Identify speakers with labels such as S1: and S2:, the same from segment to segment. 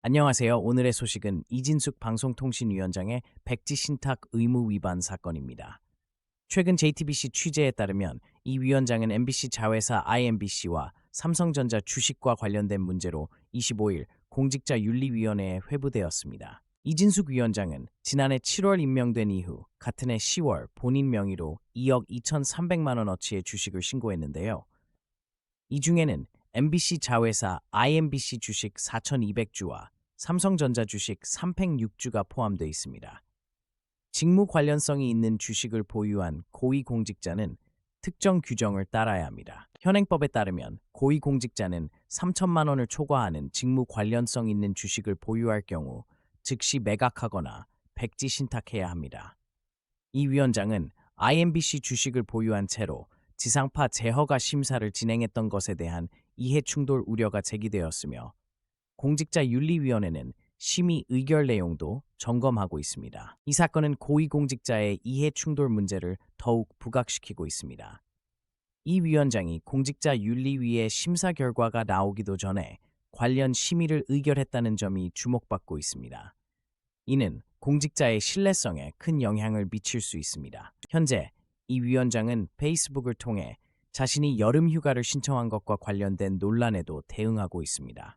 S1: 안녕하세요. 오늘의 소식은 이진숙 방송통신위원장의 백지 신탁 의무 위반 사건입니다. 최근 JTBC 취재에 따르면 이 위원장은 MBC 자회사 IMBC와 삼성전자 주식과 관련된 문제로 25일 공직자윤리위원회에 회부되었습니다. 이진숙 위원장은 지난해 7월 임명된 이후 같은 해 10월 본인 명의로 2억 2,300만 원어치의 주식을 신고했는데요. 이 중에는 MBC 자회사 IMBC 주식 4,200주와 삼성전자 주식 306주가 포함되어 있습니다. 직무 관련성이 있는 주식을 보유한 고위공직자는 특정 규정을 따라야 합니다. 현행법에 따르면 고위공직자는 3천만 원을 초과하는 직무 관련성 있는 주식을 보유할 경우 즉시 매각하거나 백지 신탁해야 합니다. 이 위원장은 IMBC 주식을 보유한 채로 지상파 재허가 심사를 진행했던 것에 대한 이해 충돌 우려가 제기되었으며 공직자윤리위원회는 심의 의결 내용도 점검하고 있습니다. 이 사건은 고위공직자의 이해 충돌 문제를 더욱 부각시키고 있습니다. 이 위원장이 공직자윤리위의 심사 결과가 나오기도 전에 관련 심의를 의결했다는 점이 주목받고 있습니다. 이는 공직자의 신뢰성에 큰 영향을 미칠 수 있습니다. 현재 이 위원장은 페이스북을 통해 자신이 여름 휴가를 신청한 것과 관련된 논란에도 대응하고 있습니다.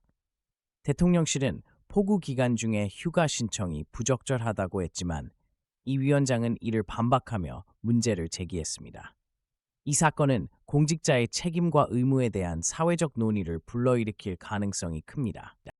S1: 대통령실은 폭우 기간 중에 휴가 신청이 부적절하다고 했지만 이 위원장은 이를 반박하며 문제를 제기했습니다. 이 사건은 공직자의 책임과 의무에 대한 사회적 논의를 불러일으킬 가능성이 큽니다.